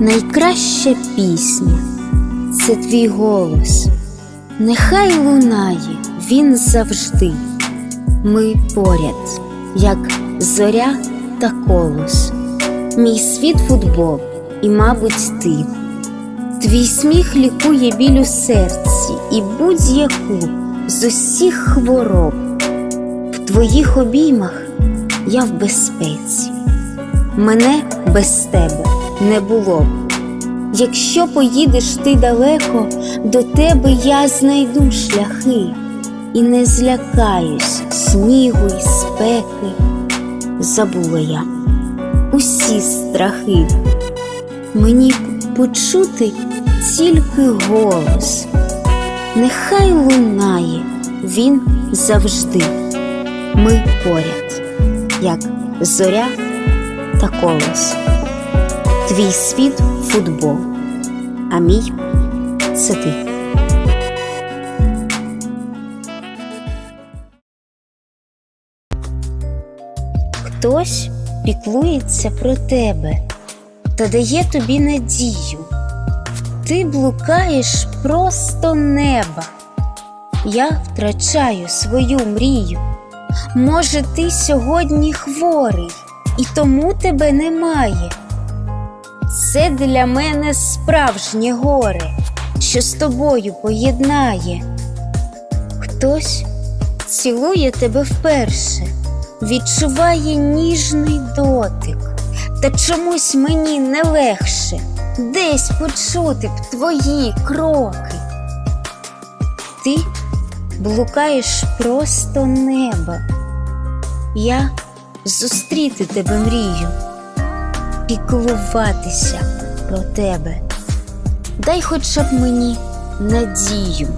Найкраща пісня це твій голос. Нехай лунає він завжди. Ми поряд, як зоря та колос. Мій світ футбол, і, мабуть, ти. Твій сміх лікує біль у серці і будь-яку з усіх хвороб. В твоїх обіймах я в безпеці. Мене без тебе не було. Якщо поїдеш ти далеко, до тебе я знайду шляхи і не злякаюсь снігу й спеки. Забула я усі страхи. Мені почути тільки голос. Нехай лунає він завжди. Ми поряд, як зоря та колос. Твій світ футбол, а мій це ти. Хтось піклується про тебе та дає тобі надію. Ти блукаєш просто неба. Я втрачаю свою мрію. Може, ти сьогодні хворий, і тому тебе немає. Це для мене справжнє горе, що з тобою поєднає. Хтось цілує тебе вперше, відчуває ніжний дотик, та чомусь мені не легше десь почути б твої кроки. Ти блукаєш просто неба. Я зустріти тебе мрію піклуватися про тебе. Дай хоча б мені надію.